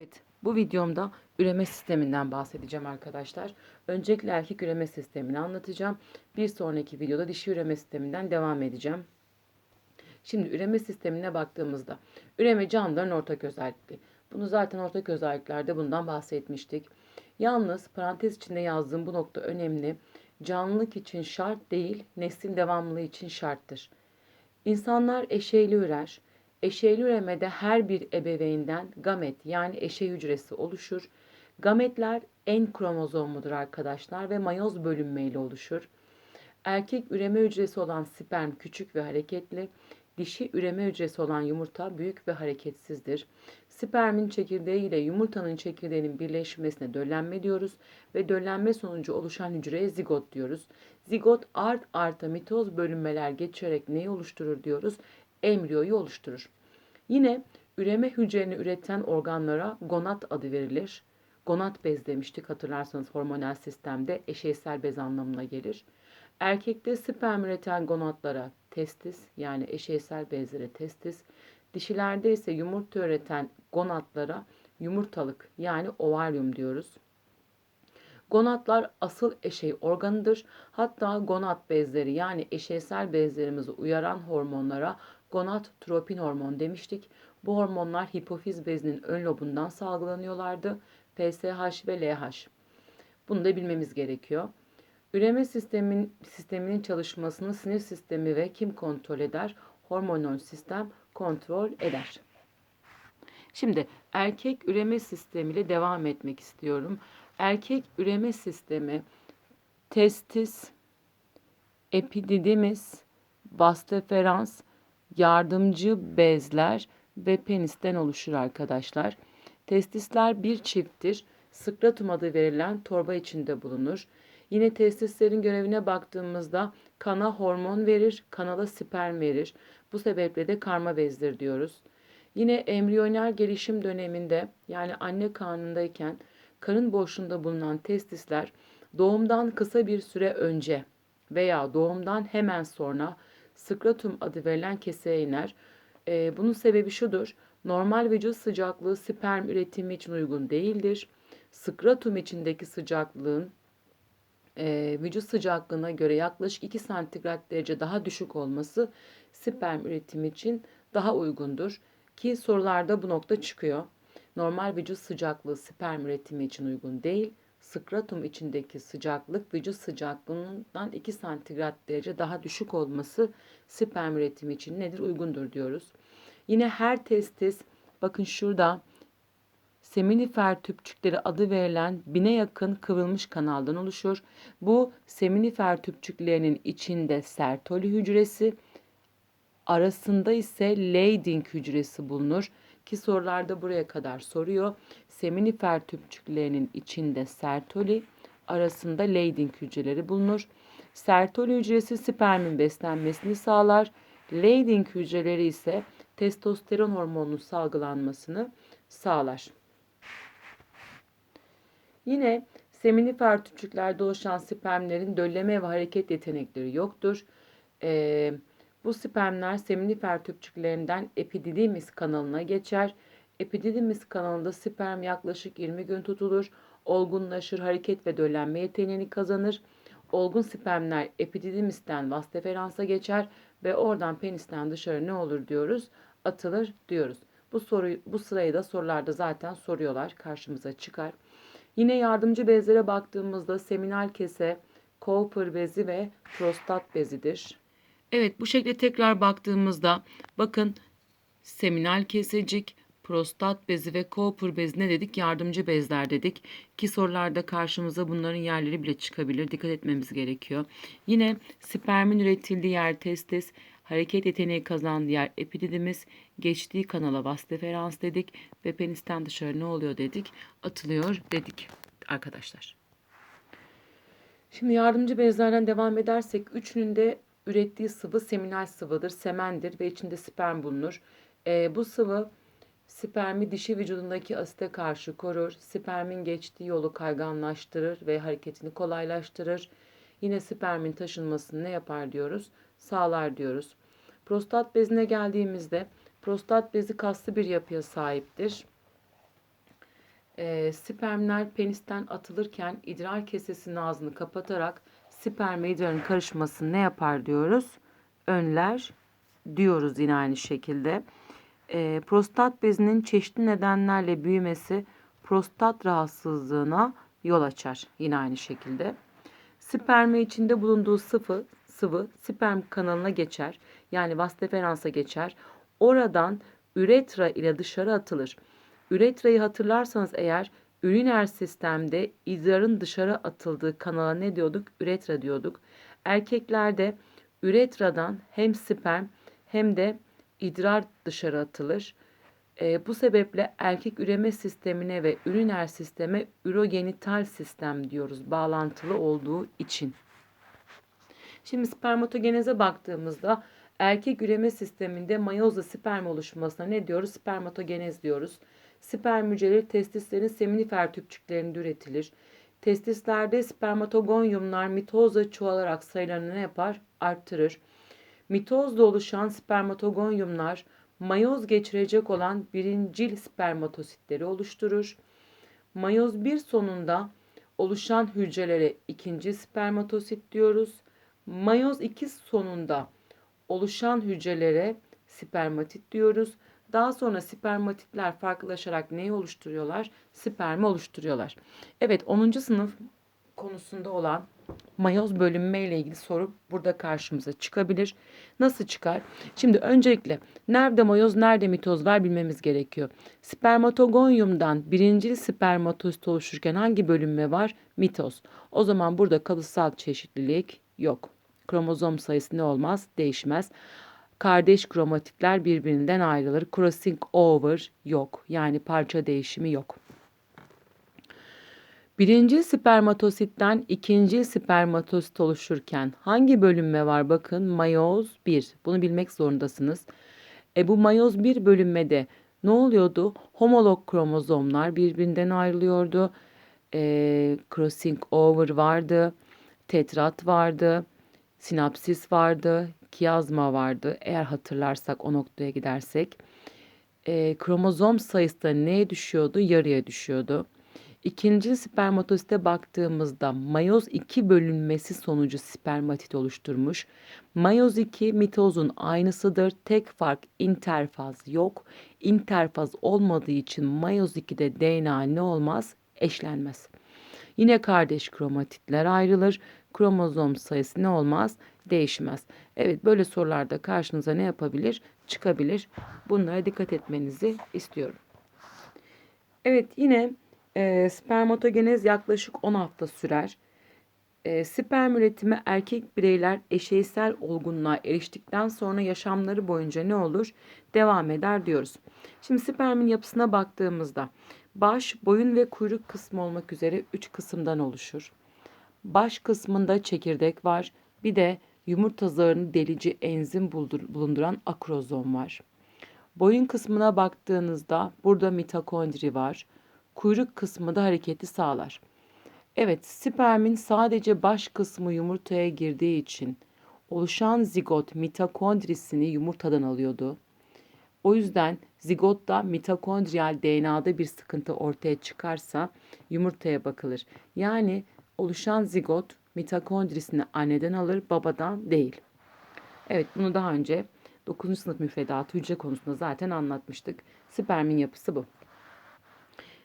Evet, bu videomda üreme sisteminden bahsedeceğim arkadaşlar. Öncelikle erkek üreme sistemini anlatacağım. Bir sonraki videoda dişi üreme sisteminden devam edeceğim. Şimdi üreme sistemine baktığımızda üreme canlıların ortak özellikleri. Bunu zaten ortak özelliklerde bundan bahsetmiştik. Yalnız parantez içinde yazdığım bu nokta önemli. Canlılık için şart değil, neslin devamlılığı için şarttır. İnsanlar eşeyli ürer. Eşeyli üremede her bir ebeveynden gamet yani eşey hücresi oluşur. Gametler en kromozomudur arkadaşlar ve mayoz bölünmeyle oluşur. Erkek üreme hücresi olan sperm küçük ve hareketli, dişi üreme hücresi olan yumurta büyük ve hareketsizdir. Spermin çekirdeği ile yumurtanın çekirdeğinin birleşmesine döllenme diyoruz ve döllenme sonucu oluşan hücreye zigot diyoruz. Zigot art arta mitoz bölünmeler geçerek neyi oluşturur diyoruz? Embriyoyu oluşturur. Yine üreme hücrelerini üreten organlara gonat adı verilir. Gonat bez demiştik hatırlarsanız hormonal sistemde eşeysel bez anlamına gelir. Erkekte sperm üreten gonatlara testis yani eşeysel bezlere testis, dişilerde ise yumurta üreten gonatlara yumurtalık yani ovaryum diyoruz. Gonatlar asıl eşey organıdır. Hatta gonat bezleri yani eşeysel bezlerimizi uyaran hormonlara gonadotropin hormon demiştik. Bu hormonlar hipofiz bezinin ön lobundan salgılanıyorlardı. PSH ve LH. Bunu da bilmemiz gerekiyor. Üreme sistemin, sisteminin çalışmasını sinir sistemi ve kim kontrol eder? Hormonal sistem kontrol eder. Şimdi erkek üreme sistemiyle devam etmek istiyorum. Erkek üreme sistemi testis, epididymis, bastaferans, yardımcı bezler ve penisten oluşur arkadaşlar. Testisler bir çifttir. Skratum adı verilen torba içinde bulunur. Yine testislerin görevine baktığımızda kana hormon verir, kanala sperm verir. Bu sebeple de karma bezdir diyoruz. Yine embriyonel gelişim döneminde yani anne karnındayken karın boşluğunda bulunan testisler doğumdan kısa bir süre önce veya doğumdan hemen sonra skratum adı verilen keseye iner. Ee, bunun sebebi şudur. Normal vücut sıcaklığı sperm üretimi için uygun değildir. Skratum içindeki sıcaklığın e, vücut sıcaklığına göre yaklaşık 2 santigrat derece daha düşük olması sperm üretimi için daha uygundur. Ki sorularda bu nokta çıkıyor. Normal vücut sıcaklığı sperm üretimi için uygun değil. Skratum içindeki sıcaklık vücut sıcaklığından 2 santigrat derece daha düşük olması sperm üretimi için nedir? Uygundur diyoruz. Yine her testis bakın şurada seminifer tüpçükleri adı verilen bine yakın kıvrılmış kanaldan oluşur. Bu seminifer tüpçüklerinin içinde sertoli hücresi, arasında ise Leydig hücresi bulunur ki sorularda buraya kadar soruyor. Seminifer tüpçüklerinin içinde sertoli, arasında Leydig hücreleri bulunur. Sertoli hücresi spermin beslenmesini sağlar. Leydig hücreleri ise testosteron hormonunun salgılanmasını sağlar. Yine seminifer tüpçüklerde oluşan spermlerin dölleme ve hareket yetenekleri yoktur. Ee, bu spermler seminifer tüpçüklerinden epididymis kanalına geçer. Epididymis kanalında sperm yaklaşık 20 gün tutulur. Olgunlaşır, hareket ve döllenme yeteneğini kazanır. Olgun spermler epididimisten vasteferansa geçer ve oradan penisten dışarı ne olur diyoruz? Atılır diyoruz. Bu soruyu bu sırayı da sorularda zaten soruyorlar. Karşımıza çıkar. Yine yardımcı bezlere baktığımızda seminal kese, Cowper bezi ve prostat bezidir. Evet bu şekilde tekrar baktığımızda bakın seminal kesecik, prostat bezi ve Cowper bezi ne dedik? Yardımcı bezler dedik. Ki sorularda karşımıza bunların yerleri bile çıkabilir. Dikkat etmemiz gerekiyor. Yine spermin üretildiği yer testis, hareket yeteneği kazandığı yer epididimiz, geçtiği kanala vas deferans dedik ve penisten dışarı ne oluyor dedik? Atılıyor dedik arkadaşlar. Şimdi yardımcı bezlerden devam edersek üçünün de ürettiği sıvı seminal sıvıdır, semendir ve içinde sperm bulunur. Ee, bu sıvı spermi dişi vücudundaki asite karşı korur. Spermin geçtiği yolu kayganlaştırır ve hareketini kolaylaştırır. Yine spermin taşınmasını ne yapar diyoruz? Sağlar diyoruz. Prostat bezine geldiğimizde prostat bezi kaslı bir yapıya sahiptir. e, spermler penisten atılırken idrar kesesinin ağzını kapatarak sperm ve idrarın karışmasını ne yapar diyoruz? Önler diyoruz yine aynı şekilde. E, prostat bezinin çeşitli nedenlerle büyümesi prostat rahatsızlığına yol açar yine aynı şekilde. Spermi içinde bulunduğu sıvı, sıvı sperm kanalına geçer. Yani vas deferansa geçer. Oradan üretra ile dışarı atılır. Üretrayı hatırlarsanız eğer üriner sistemde idrarın dışarı atıldığı kanala ne diyorduk? Üretra diyorduk. Erkeklerde üretradan hem sperm hem de idrar dışarı atılır. E, bu sebeple erkek üreme sistemine ve üriner sisteme ürogenital sistem diyoruz bağlantılı olduğu için. Şimdi spermatogeneze baktığımızda erkek üreme sisteminde mayozla sperm oluşmasına ne diyoruz? Spermatogenez diyoruz. Sperm hücreleri testislerin seminifer tüpçüklerinde üretilir. Testislerde spermatogonyumlar mitozla çoğalarak sayılarını ne yapar? Arttırır. Mitozla oluşan spermatogonyumlar mayoz geçirecek olan birincil spermatositleri oluşturur. Mayoz bir sonunda oluşan hücrelere ikinci spermatosit diyoruz. Mayoz 2 sonunda oluşan hücrelere spermatit diyoruz. Daha sonra spermatitler farklılaşarak neyi oluşturuyorlar? Spermi oluşturuyorlar. Evet 10. sınıf konusunda olan mayoz bölünme ile ilgili soru burada karşımıza çıkabilir. Nasıl çıkar? Şimdi öncelikle nerede mayoz nerede mitoz var bilmemiz gerekiyor. Spermatogonyumdan birinci spermatosit oluşurken hangi bölünme var? Mitoz. O zaman burada kalıtsal çeşitlilik yok. Kromozom sayısı ne olmaz? Değişmez. Kardeş kromatitler birbirinden ayrılır. Crossing over yok. Yani parça değişimi yok. Birinci spermatositten ikinci spermatosit oluşurken hangi bölünme var? Bakın mayoz 1. Bunu bilmek zorundasınız. E bu mayoz 1 bölünmede ne oluyordu? Homolog kromozomlar birbirinden ayrılıyordu. E, crossing over vardı. Tetrat vardı. Sinapsis vardı. Kiyazma vardı. Eğer hatırlarsak o noktaya gidersek. E, kromozom sayısı da neye düşüyordu? Yarıya düşüyordu. İkinci spermatosite baktığımızda mayoz 2 bölünmesi sonucu spermatit oluşturmuş. Mayoz 2 mitozun aynısıdır. Tek fark interfaz yok. Interfaz olmadığı için mayoz 2'de DNA ne olmaz? Eşlenmez. Yine kardeş kromatitler ayrılır. Kromozom sayısı ne olmaz? Değişmez. Evet böyle sorularda karşınıza ne yapabilir? Çıkabilir. Bunlara dikkat etmenizi istiyorum. Evet yine e, spermatogenez yaklaşık 10 hafta sürer. E, sperm üretimi erkek bireyler eşeysel olgunluğa eriştikten sonra yaşamları boyunca ne olur? Devam eder diyoruz. Şimdi spermin yapısına baktığımızda baş, boyun ve kuyruk kısmı olmak üzere 3 kısımdan oluşur. Baş kısmında çekirdek var. Bir de yumurta zarını delici enzim bulunduran akrozom var. Boyun kısmına baktığınızda burada mitokondri var kuyruk kısmı da hareketi sağlar. Evet, spermin sadece baş kısmı yumurtaya girdiği için oluşan zigot mitokondrisini yumurtadan alıyordu. O yüzden zigotta mitokondriyal DNA'da bir sıkıntı ortaya çıkarsa yumurtaya bakılır. Yani oluşan zigot mitokondrisini anneden alır, babadan değil. Evet, bunu daha önce 9. sınıf müfredatı hücre konusunda zaten anlatmıştık. Spermin yapısı bu.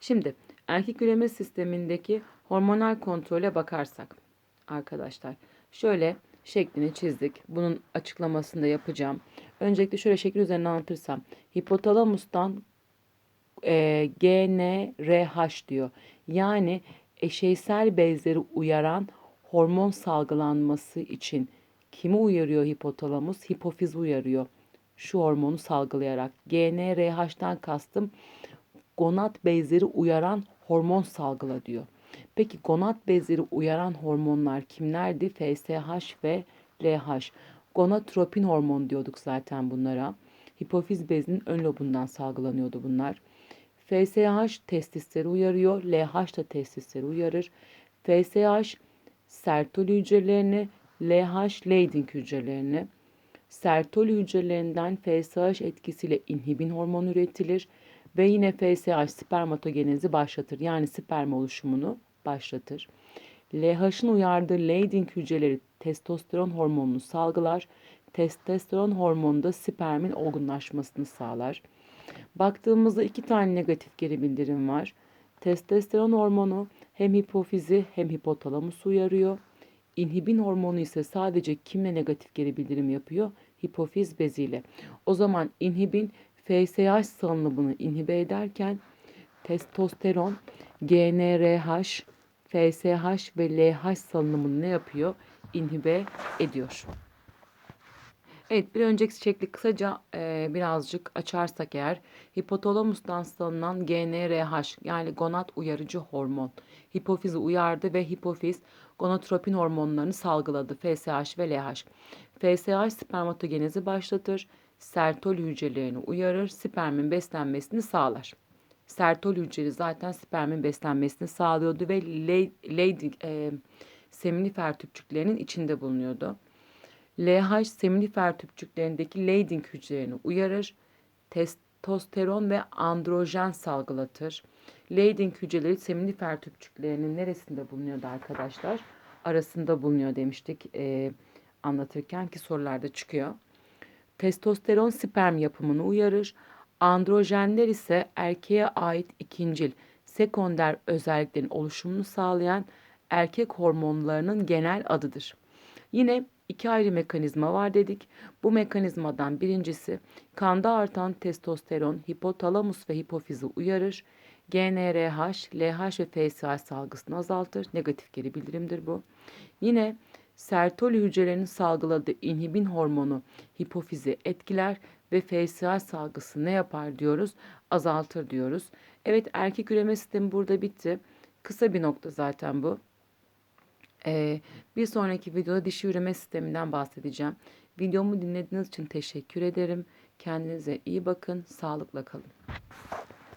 Şimdi erkek üreme sistemindeki hormonal kontrole bakarsak arkadaşlar şöyle şeklini çizdik. Bunun açıklamasını da yapacağım. Öncelikle şöyle şekil üzerine anlatırsam hipotalamustan e, GNRH diyor. Yani eşeysel bezleri uyaran hormon salgılanması için kimi uyarıyor hipotalamus? Hipofiz uyarıyor. Şu hormonu salgılayarak. GNRH'tan kastım gonad bezleri uyaran hormon salgıla diyor. Peki gonad bezleri uyaran hormonlar kimlerdi? FSH ve LH. Gonadotropin hormon diyorduk zaten bunlara. Hipofiz bezinin ön lobundan salgılanıyordu bunlar. FSH testisleri uyarıyor. LH da testisleri uyarır. FSH sertoli hücrelerini, LH Leydig hücrelerini. Sertoli hücrelerinden FSH etkisiyle inhibin hormonu üretilir. Ve yine FSH spermatogenezi başlatır. Yani sperm oluşumunu başlatır. LH'ın uyardığı Leydig hücreleri testosteron hormonunu salgılar. Testosteron hormonu da spermin olgunlaşmasını sağlar. Baktığımızda iki tane negatif geri bildirim var. Testosteron hormonu hem hipofizi hem hipotalamusu uyarıyor. İnhibin hormonu ise sadece kimle negatif geri bildirim yapıyor? Hipofiz beziyle. O zaman inhibin FSH salınımını inhibe ederken testosteron, GnRH, FSH ve LH salınımını ne yapıyor? İnhibe ediyor. Evet bir önceki şekli kısaca e, birazcık açarsak eğer hipotalamustan salınan GnRH yani gonad uyarıcı hormon hipofizi uyardı ve hipofiz gonadotropin hormonlarını salgıladı FSH ve LH. FSH spermatogenezi başlatır, sertol hücrelerini uyarır, spermin beslenmesini sağlar. Sertol hücreleri zaten spermin beslenmesini sağlıyordu ve Leydig e, seminifer tüpçüklerinin içinde bulunuyordu. LH seminifer tüpçüklerindeki Leydig hücrelerini uyarır. Testosteron ve androjen salgılatır. Leydig hücreleri seminifer tüpçüklerinin neresinde bulunuyordu arkadaşlar? Arasında bulunuyor demiştik e, anlatırken ki sorularda çıkıyor. Testosteron sperm yapımını uyarır. Androjenler ise erkeğe ait ikincil, sekonder özelliklerin oluşumunu sağlayan erkek hormonlarının genel adıdır. Yine iki ayrı mekanizma var dedik. Bu mekanizmadan birincisi kanda artan testosteron hipotalamus ve hipofizi uyarır. GnRH, LH ve FSH salgısını azaltır. Negatif geri bildirimdir bu. Yine sertol hücrelerinin salgıladığı inhibin hormonu hipofizi etkiler ve FSH salgısı ne yapar diyoruz? Azaltır diyoruz. Evet erkek üreme sistemi burada bitti. Kısa bir nokta zaten bu. Ee, bir sonraki videoda dişi üreme sisteminden bahsedeceğim. Videomu dinlediğiniz için teşekkür ederim. Kendinize iyi bakın, sağlıkla kalın.